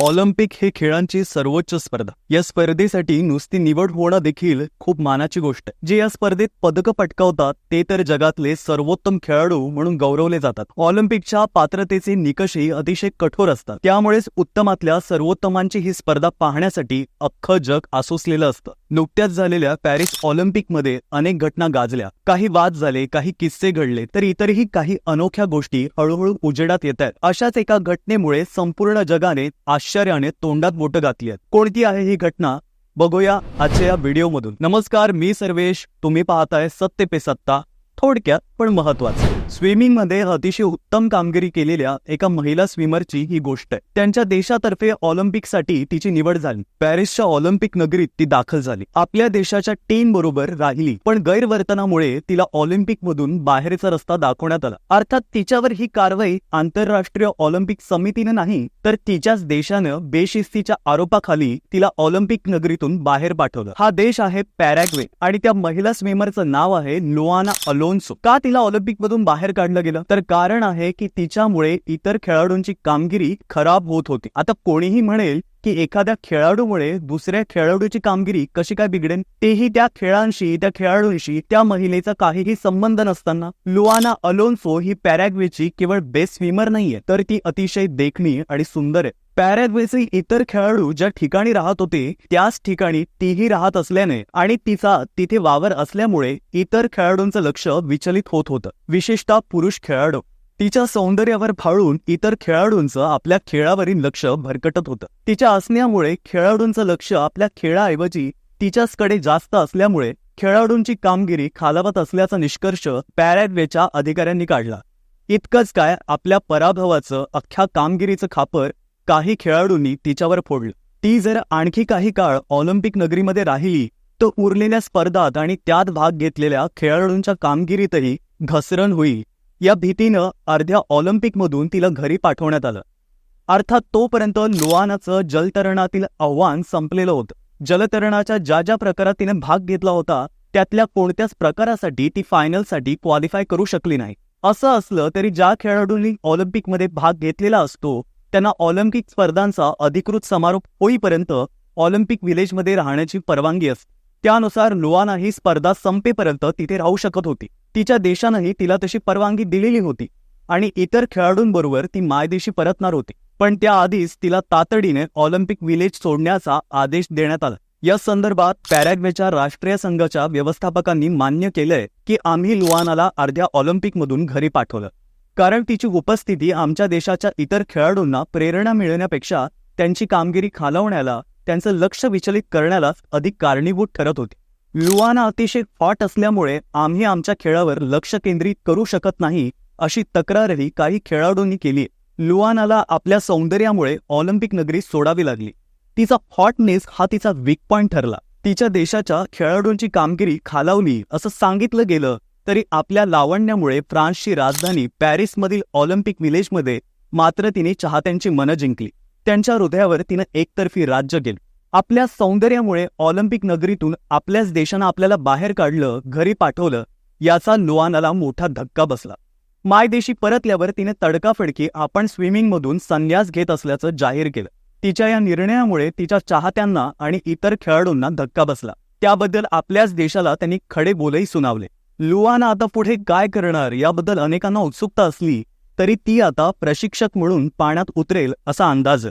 Olympic हे खेळांची सर्वोच्च स्पर्धा. या स्पर्धेसाठी नुसती निवड होणं देखील खूप मानाची गोष्ट. आहे जे या स्पर्धेत पदकं पटकावतात ते तर जगातले सर्वोत्तम खेळाडू म्हणून गौरवले जातात. ऑलिम्पिकच्या पात्रतेचे निकषही अतिशय कठोर असतात. त्यामुळेच उत्तमातल्या सर्वोत्तमांची ही स्पर्धा पाहण्यासाठी अख्खं जग आसोसलेलं असतं. नुकत्याच झालेल्या पॅरिस ऑलिम्पिकमध्ये अनेक घटना गाजल्या. काही वाद झाले काही किस्से घडले तर इतरही काही अनोख्या गोष्टी हळूहळू उजेडात येत आहेत. अशाच एका घटनेमुळे संपूर्ण जगाने आश्चर्याने तोंडात बोटं घातली आहेत. कोणती आहे ही घटना? बघूया आजच्या या व्हिडिओमधून नमस्कार मी सर्वेश. तुम्ही पाहताय सत्य पे सत्ता. थोडक्यात पण महत्वाचं स्विमिंगमध्ये अतिशय उत्तम कामगिरी केलेल्या एका महिला स्विमरची ही गोष्ट आहे. त्यांच्या देशातर्फे ऑलिम्पिकसाठी तिची निवड झाली. पॅरिसच्या ऑलिम्पिक नगरीत ती दाखल झाली. आपल्या देशाच्या टीम बरोबर राहिली पण गैरवर्तनामुळे तिला ऑलिम्पिक मधून बाहेरचा रस्ता दाखवण्यात आला. अर्थात तिच्यावर ही कारवाई आंतरराष्ट्रीय ऑलिम्पिक समितीनं नाही तर तिच्याच देशानं बेशिस्तीच्या आरोपाखाली तिला ऑलिम्पिक नगरीतून बाहेर पाठवलं. हा देश आहे पॅरॅग्वे आणि त्या महिला स्विमरचं नाव आहे लुआना अलोन्सो का तिला ऑलिम्पिक मधून बाहेर काढलं गेलं? तर कारण आहे की तिच्यामुळे इतर खेळाडूंची कामगिरी खराब होत होती. आता कोणीही म्हणेल की एखाद्या खेळाडूमुळे दुसऱ्या खेळाडूची कामगिरी कशी काय बिघडेल? तेही त्या खेळांशी त्या खेळाडूंशी त्या महिलेचा काहीही संबंध नसताना. लुआना अलोन्सो ही पॅरॅग्वेची केवळ बेस्ट स्विमर नाहीये तर ती अतिशय देखणी आणि सुंदर आहे. पॅरेग्वेचे इतर खेळाडू ज्या ठिकाणी राहत होते त्याच ठिकाणी तीही राहत असल्याने आणि तिचा तिथे वावर असल्यामुळे इतर खेळाडूंचं लक्ष विचलित होत होतं. विशेषतः पुरुष खेळाडू. तिच्या सौंदर्यावर फाळून इतर खेळाडूंचं आपल्या खेळावरील लक्ष भरकटत होतं. तिच्या असण्यामुळे खेळाडूंचं लक्ष आपल्या खेळाऐवजी तिच्याचकडे जास्त असल्यामुळे खेळाडूंची कामगिरी खालावत असल्याचा निष्कर्ष पॅरॅग्वेच्या अधिकाऱ्यांनी काढला. इतकंच काय आपल्या पराभवाचं अख्ख्या कामगिरीचं खापर काही खेळाडूंनी तिच्यावर फोडलं. ती जर आणखी काही काळ ऑलिम्पिक नगरीमध्ये राहिली तर उरलेल्या स्पर्धात आणि त्यात भाग घेतलेल्या खेळाडूंच्या कामगिरीतही घसरण होईल. या भीतीनं अर्ध्या ऑलिम्पिकमधून तिला घरी पाठवण्यात आलं. अर्थात तोपर्यंत लुआनाचं जलतरणातील आव्हान संपलेलं होतं. जलतरणाच्या ज्या ज्या प्रकारात तिने भाग घेतला होता त्यातल्या कोणत्याच प्रकारासाठी ती फायनलसाठी क्वालिफाय करू शकली नाही. असं असलं तरी ज्या खेळाडूंनी ऑलिम्पिकमध्ये भाग घेतलेला असतो त्यांना ऑलिम्पिक स्पर्धांचा अधिकृत समारोप होईपर्यंत ऑलिम्पिक विलेजमध्ये राहण्याची परवानगी असते त्यानुसार लुआना ही स्पर्धा संपेपर्यंत तिथे राहू शकत होती. तिच्या देशानंही तिला तशी परवानगी दिलेली होती आणि इतर खेळाडूंबरोबर ती मायदेशी परतणार होती. पण त्याआधीच तिला तातडीने ऑलिम्पिक विलेज सोडण्याचा आदेश देण्यात आला. या संदर्भात पॅरॅग्वेच्या राष्ट्रीय संघाच्या व्यवस्थापकांनी मान्य केलंय की आम्ही लुआनाला अर्ध्या ऑलिम्पिकमधून घरी पाठवलं. कारण तिची उपस्थिती आमच्या देशाच्या इतर खेळाडूंना प्रेरणा मिळवण्यापेक्षा त्यांची कामगिरी खालवण्याला त्यांचं लक्ष विचलित करण्यालाच अधिक कारणीभूत ठरत होती. लुआना अतिशय फाट असल्यामुळे आम्ही आमच्या खेळावर लक्ष केंद्रित करू शकत नाही अशी तक्रारही काही खेळाडूंनी केली. लुआनाला आपल्या सौंदर्यामुळे ऑलिम्पिक नगरी सोडावी लागली. तिचा हॉटनेस हा तिचा वीक पॉईंट ठरला. तिच्या देशाच्या खेळाडूंची कामगिरी खालावली असं सांगितलं गेलं. तरी आपल्या लावण्यामुळे फ्रान्सची राजधानी पॅरिसमधील ऑलिम्पिक विलेजमध्ये मात्र तिने चाहत्यांची मनं जिंकली. त्यांच्या हृदयावर तिनं एकतर्फी राज्य केलं. आपल्या सौंदर्यामुळे ऑलिम्पिक नगरीतून आपल्याच देशानं आपल्याला बाहेर काढलं घरी पाठवलं याचा लुआनाला मोठा धक्का बसला. मायदेशी परतल्यावर तिने तडकाफडकी आपण स्विमिंगमधून संन्यास घेत असल्याचं जाहीर केलं. तिच्या या निर्णयामुळे तिच्या चाहत्यांना आणि इतर खेळाडूंना धक्का बसला. त्याबद्दल आपल्याच देशाला त्यांनी खडे बोलही सुनावले. लुआना आता पुढे काय करणार याबद्दल अनेकांना उत्सुकता असली तरी ती आता प्रशिक्षक म्हणून पाण्यात उतरेल असा अंदाज.